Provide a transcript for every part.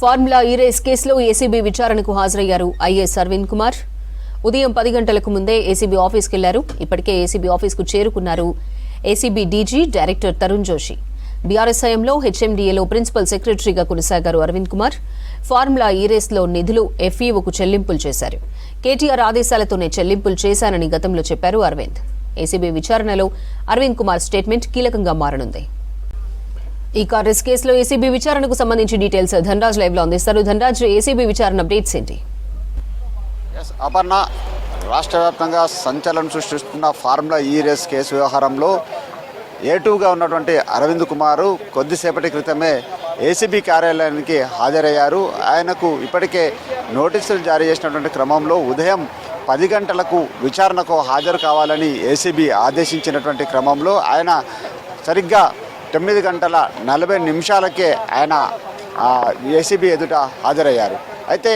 Formula E race కేసులో ACB విచారణకు హాజరయ్యారు ఐఏఎస్ అరవింద్ కుమార్. ఉదయం పది గంటలకు ముందే ఏసీబీ ఆఫీస్కి వెళ్ళారు ఇప్పటికే ఏసీబీ ఆఫీస్కు చేరుకున్నారు ACB DG director Tarun Joshi. BRS హయాంలో హెచ్ఎండీఏలో ప్రిన్సిపల్ సెక్రటరీగా కొనసాగారు అరవింద్ కుమార్. ఫార్ములా ఈ రేస్లో నిధులు ఎఫ్ఈఓకు చెల్లింపులు చేశారు. కేటీఆర్ ఆదేశాలతోనే చెల్లింపులు చేశానని గతంలో చెప్పారు అరవింద్. ఏసీబీ విచారణలో అరవింద్ కుమార్ స్టేట్మెంట్ కీలకంగా మారనుంది. ఈ కార్ కేసులో ఏసీబీ విచారణకు సంబంధించి డీటెయిల్స్ ధనరాజ్ లైవ్లో అందిస్తారు. ధనరాజ్ ఏసీబీ విచారణ అప్డేట్స్ ఏంటి? ఎస్ అపర్ణ రాష్ట్ర వ్యాప్తంగా సంచలనం సృష్టిస్తున్న ఫార్ములా ఈ రేస్ కేసు వ్యవహారంలో ఏటూగా ఉన్నటువంటి అరవింద్ కుమారు కొద్దిసేపటి క్రితమే ఏసీబీ కార్యాలయానికి హాజరయ్యారు. ఆయనకు ఇప్పటికే నోటీసులు జారీ చేసినటువంటి క్రమంలో ఉదయం పది గంటలకు విచారణకు హాజరు కావాలని ఏసీబీ ఆదేశించినటువంటి క్రమంలో ఆయన సరిగ్గా తొమ్మిది గంటల నలభై నిమిషాలకే ఆయన ఏసీబీ ఎదుట హాజరయ్యారు. అయితే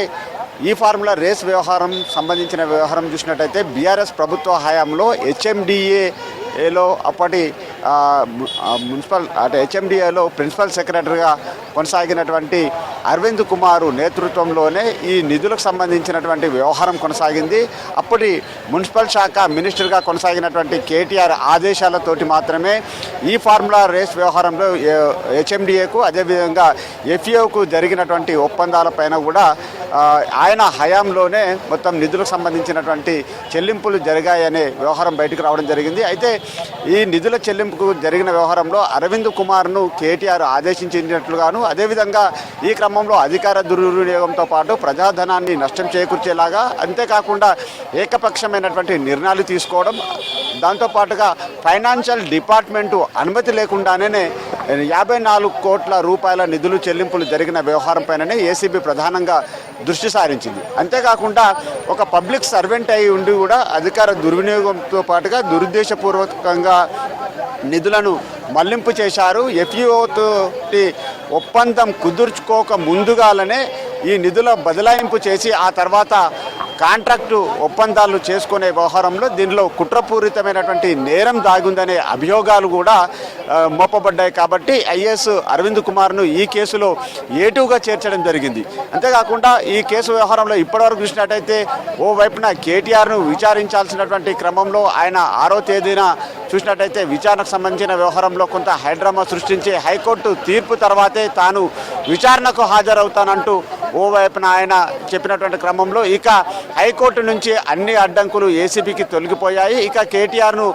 ఈ ఫార్ములా రేస్ వ్యవహారం సంబంధించిన వ్యవహారం చూసినట్టయితే బీఆర్ఎస్ ప్రభుత్వ హయాంలో హెచ్ఎండిఏలో అప్పటి మున్సిపల్ అంటే హెచ్ఎండిఏలో ప్రిన్సిపల్ సెక్రటరీగా కొనసాగినటువంటి అరవింద్ కుమారు నేతృత్వంలోనే ఈ నిధులకు సంబంధించినటువంటి వ్యవహారం కొనసాగింది. అప్పటి మున్సిపల్ శాఖ మినిస్టర్గా కొనసాగినటువంటి కేటీఆర్ ఆదేశాలతోటి మాత్రమే ఈ ఫార్ములా రేస్ వ్యవహారంలో హెచ్ఎండిఏకు అదేవిధంగా ఎఫ్ఏకు జరిగినటువంటి ఒప్పందాలపైన కూడా ఆయన హయాంలోనే మొత్తం నిధులకు సంబంధించినటువంటి చెల్లింపులు జరిగాయనే వ్యవహారం బయటకు రావడం జరిగింది. అయితే ఈ నిధుల చెల్లింపుకు జరిగిన వ్యవహారంలో అరవింద్ కుమార్ను కేటీఆర్ ఆదేశించినట్లుగాను అదేవిధంగా ఈ క్రమంలో అధికార దుర్వినియోగంతో పాటు ప్రజాధనాన్ని నష్టం చేకూర్చేలాగా అంతేకాకుండా ఏకపక్షమైనటువంటి నిర్ణయాలు తీసుకోవడం దాంతోపాటుగా ఫైనాన్షియల్ డిపార్ట్మెంటు అనుమతి లేకుండానే యాభై నాలుగు కోట్ల రూపాయల నిధులు చెల్లింపులు జరిగిన వ్యవహారంపైననే ఏసీబీ ప్రధానంగా దృష్టి సారించింది. అంతేకాకుండా ఒక పబ్లిక్ సర్వెంట్ అయి ఉండి కూడా అధికార దుర్వినియోగంతో పాటుగా దురుద్దేశపూర్వకంగా నిధులను మళ్ళింపు చేశారు. ఎఫ్ఈఓతోటి ఒప్పందం కుదుర్చుకోక ముందుగాలనే ఈ నిధుల బదలాయింపు చేసి ఆ తర్వాత కాంట్రాక్టు ఒప్పందాలు చేసుకునే వ్యవహారంలో దీనిలో కుట్రపూరితమైనటువంటి నేరం దాగుందనే అభియోగాలు కూడా మోపబడ్డాయి కాబట్టి ఐఏఎస్ అరవింద్ కుమార్ను ఈ కేసులో ఏటుగా చేర్చడం జరిగింది. అంతేకాకుండా ఈ కేసు వ్యవహారంలో ఇప్పటివరకు చూసినట్టయితే ఓ వైపున కేటీఆర్ను విచారించాల్సినటువంటి క్రమంలో ఆయన ఆరో తేదీన చూసినట్టయితే విచారణకు సంబంధించిన వ్యవహారంలో కొంత హైడ్రామా సృష్టించి హైకోర్టు తీర్పు తర్వాతే తాను విచారణకు హాజరవుతానంటూ ఓవైపున ఆయన చెప్పినటువంటి క్రమంలో ఇక హైకోర్టు నుంచి అన్ని అడ్డంకులు ఏసీబీకి తొలగిపోయాయి. ఇక కేటీఆర్ను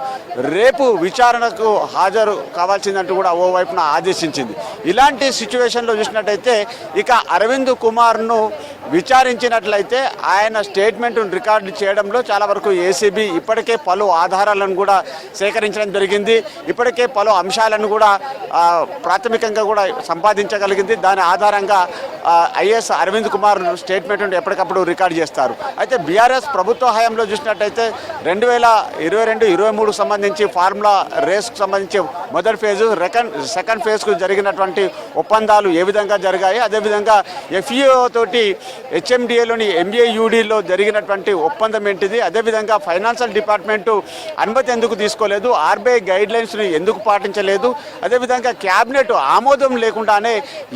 రేపు విచారణకు హాజరు కావాల్సిందంటూ కూడా ఓవైపున ఆదేశించింది. ఇలాంటి సిచ్యువేషన్లో చూసినట్టయితే ఇక అరవింద్ కుమార్ను విచారించినట్లయితే ఆయన స్టేట్మెంట్ను రికార్డు చేయడంలో చాలా వరకు ఏసీబీ ఇప్పటికే పలు ఆధారాలను కూడా సేకరించడం జరిగింది. ఇప్పటికే పలు అంశాలను కూడా ప్రాథమికంగా కూడా సంపాదించగలిగింది. దాని ఆధారంగా ఐఎస్ అరవింద్ కుమార్ స్టేట్మెంట్ ఎప్పటికప్పుడు రికార్డు చేస్తారు. అయితే బీఆర్ఎస్ ప్రభుత్వ హయాంలో చూసినట్టయితే రెండు వేల ఇరవై రెండు ఇరవై మూడుకు సంబంధించి ఫార్ములా రేస్కు సంబంధించి మొదటి ఫేజు సెకండ్ సెకండ్ ఫేజ్కు జరిగినటువంటి ఒప్పందాలు ఏ విధంగా జరిగాయి? అదేవిధంగా ఎఫ్ఈఓ తోటి హెచ్ఎండిఏలోని ఎంఏయుడిలో జరిగినటువంటి ఒప్పందం ఏంటిది? అదేవిధంగా ఫైనాన్షియల్ డిపార్ట్మెంటు అనుమతి ఎందుకు తీసుకోలేదు? ఆర్బీఐ గైడ్ లైన్స్ని ఎందుకు పాటించలేదు? అదేవిధంగా క్యాబినెట్ ఆమోదం లేకుండానే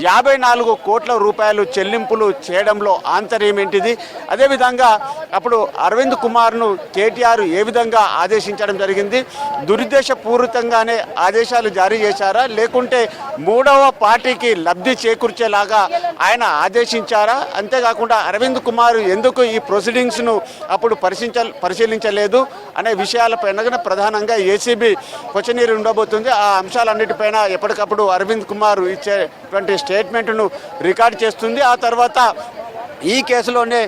యాభై నాలుగు కోట్ల రూపాయలు చెల్లింపులు చేయడంలో ఆంతర్యం ఏంటిది? అదేవిధంగా అప్పుడు అరవింద్ కుమార్ను కేటీఆర్ ఏ విధంగా ఆదేశించడం జరిగింది? దురుద్దేశపూరితంగానే ఆదేశాలు జారీ చేశారా? లేకుంటే మూడవ పార్టీకి లబ్ధి చేకూర్చేలాగా ఆయన ఆదేశించారా? అంతేకాకుండా అరవింద్ కుమార్ ఎందుకు ఈ ప్రొసీడింగ్స్ను అప్పుడు పరిశీలించ పరిశీలించలేదు అనే విషయాలపైన ప్రధానంగా ఏసీబీ కొచ్చనీరు ఉండబోతుంది. ఆ అంశాలన్నిటిపైన ఎప్పటికప్పుడు అరవింద్ కుమార్ ఇచ్చేటువంటి స్టేట్మెంట్ను రికార్డ్ చేస్తుంది. ఆ తర్వాత ఈ కేసులోనే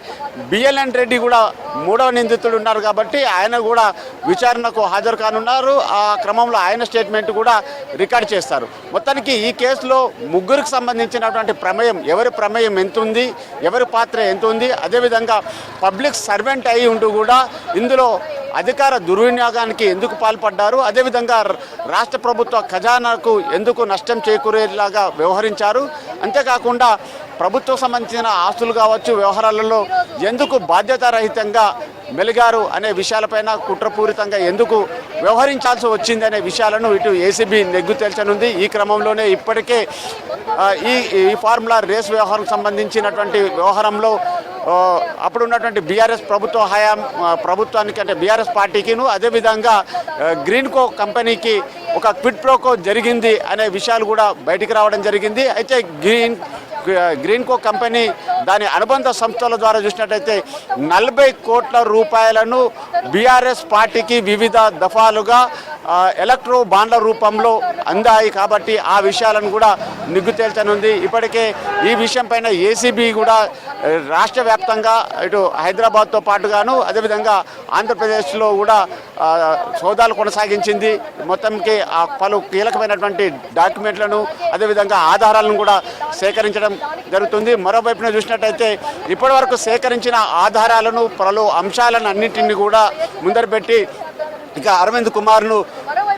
బిఎల్ఎన్ రెడ్డి కూడా మూడవ నిందితుడు ఉన్నారు కాబట్టి ఆయన కూడా విచారణకు హాజరు కానున్నారు. ఆ క్రమంలో ఆయన స్టేట్మెంట్ కూడా రికార్డ్ చేస్తారు. మొత్తానికి ఈ కేసులో ముగ్గురికి సంబంధించినటువంటి ప్రమేయం ఎవరి ప్రమేయం ఎంత ఉంది ఎవరి పాత్ర ఎంత ఉంది అదేవిధంగా పబ్లిక్ సర్వెంట్ అయి ఉంటూ కూడా ఇందులో అధికార దుర్వినియోగానికి ఎందుకు పాల్పడ్డారు అదేవిధంగా రాష్ట్ర ప్రభుత్వ ఖజానాకు ఎందుకు నష్టం చేకూరేలాగా వ్యవహరించారు. అంతేకాకుండా ప్రభుత్వం సంబంధించిన ఆస్తులు కావచ్చు వ్యవహారాలలో ఎందుకు బాధ్యతారహితంగా మెలిగారు అనే విషయాలపైన కుట్రపూరితంగా ఎందుకు వ్యవహరించాల్సి వచ్చింది అనే విషయాలను ఇటు ఏసీబీ నెగ్గు తేల్చనుంది. ఈ క్రమంలోనే ఇప్పటికే ఈ ఈ ఫార్ములా రేస్ వ్యవహారం సంబంధించినటువంటి వ్యవహారంలో అప్పుడు ఉన్నటువంటి బీఆర్ఎస్ ప్రభుత్వ హయాం ప్రభుత్వానికి అంటే బీఆర్ఎస్ పార్టీకిను అదేవిధంగా గ్రీన్కో కంపెనీకి ఒక క్విడ్ ప్రోకో జరిగింది అనే విషయాలు కూడా బయటికి రావడం జరిగింది. అయితే గ్రీన్ గ్రీన్కో కంపెనీ దాని అనుబంధ సంస్థల ద్వారా చూసినట్టయితే నలభై కోట్ల రూపాయలను బీఆర్ఎస్ పార్టీకి వివిధ దఫాలుగా ఎలక్ట్రో బాండ్ల రూపంలో అందాయి కాబట్టి ఆ విషయాలను కూడా నిగ్గు తేల్చనుంది. ఇప్పటికే ఈ విషయంపైన ఏసీబీ కూడా రాష్ట్ర వ్యాప్తంగా ఇటు హైదరాబాద్తో పాటుగాను అదేవిధంగా ఆంధ్రప్రదేశ్లో కూడా సోదాలు కొనసాగించింది. మొత్తంకి ఆ పలు కీలకమైనటువంటి డాక్యుమెంట్లను అదేవిధంగా ఆధారాలను కూడా సేకరించడం జరుగుతుంది. మరోవైపున చూసినట్టయితే ఇప్పటివరకు సేకరించిన ఆధారాలను పలు అంశాలను అన్నింటినీ కూడా ముందర పెట్టి ఇక అరవింద్ కుమార్ను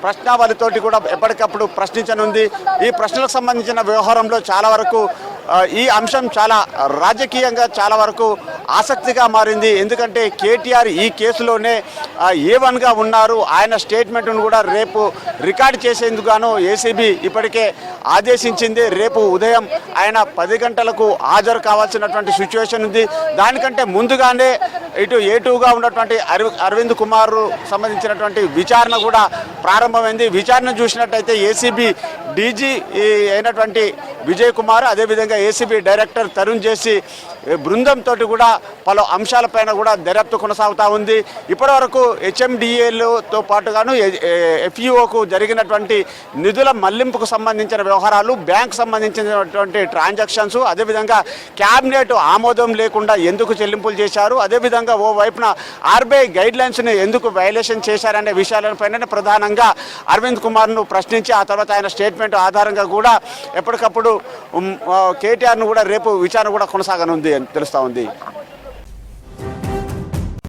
ప్రశ్నావళితోటి కూడా ఎప్పటికప్పుడు ప్రశ్నించనుంది. ఈ ప్రశ్నలకు సంబంధించిన వ్యవహారంలో చాలా వరకు ఈ అంశం చాలా రాజకీయంగా చాలా వరకు ఆసక్తిగా మారింది. ఎందుకంటే కేటీఆర్ ఈ కేసులోనే ఏ వన్గా ఉన్నారు. ఆయన స్టేట్మెంట్ను కూడా రేపు రికార్డ్ చేసేందుకు గాను ఏసీబీ ఇప్పటికే ఆదేశించింది. రేపు ఉదయం ఆయన పది గంటలకు హాజరు కావాల్సినటువంటి సిచ్యువేషన్ ఉంది. దానికంటే ముందుగానే ఇటు ఏటుగా ఉన్నటువంటి అరవింద్ కుమార్ సంబంధించినటువంటి విచారణ కూడా ప్రారంభమైంది. విచారణ చూసినట్టయితే ఏసీబీ డీజీ అయినటువంటి విజయ్ కుమార్ అదేవిధంగా ఏసీబీ డైరెక్టర్ తరుణ్ జేసీ బృందంతో కూడా పలు అంశాలపైన కూడా దర్యాప్తు కొనసాగుతూ ఉంది. ఇప్పటివరకు హెచ్ఎండిఏలతో పాటుగాను ఎఫ్ఈఓకు జరిగినటువంటి నిధుల మళ్ళింపుకు సంబంధించిన వ్యవహారాలు బ్యాంక్ సంబంధించినటువంటి ట్రాన్సాక్షన్స్ అదేవిధంగా క్యాబినెట్ ఆమోదం లేకుండా ఎందుకు చెల్లింపులు చేశారు అదేవిధంగా ఓ వైపున ఆర్బీఐ గైడ్ లైన్స్ని ఎందుకు వైలేషన్ చేశారనే విషయాలపైన ప్రధానంగా అరవింద్ కుమార్ను ప్రశ్నించి ఆ తర్వాత ఆయన స్టేట్మెంట్ ఆధారంగా కూడా ఎప్పటికప్పుడు కేటీఆర్ను కూడా రేపు విచారణ కూడా కొనసాగనుంది. తెలుస్తూ ఉంది.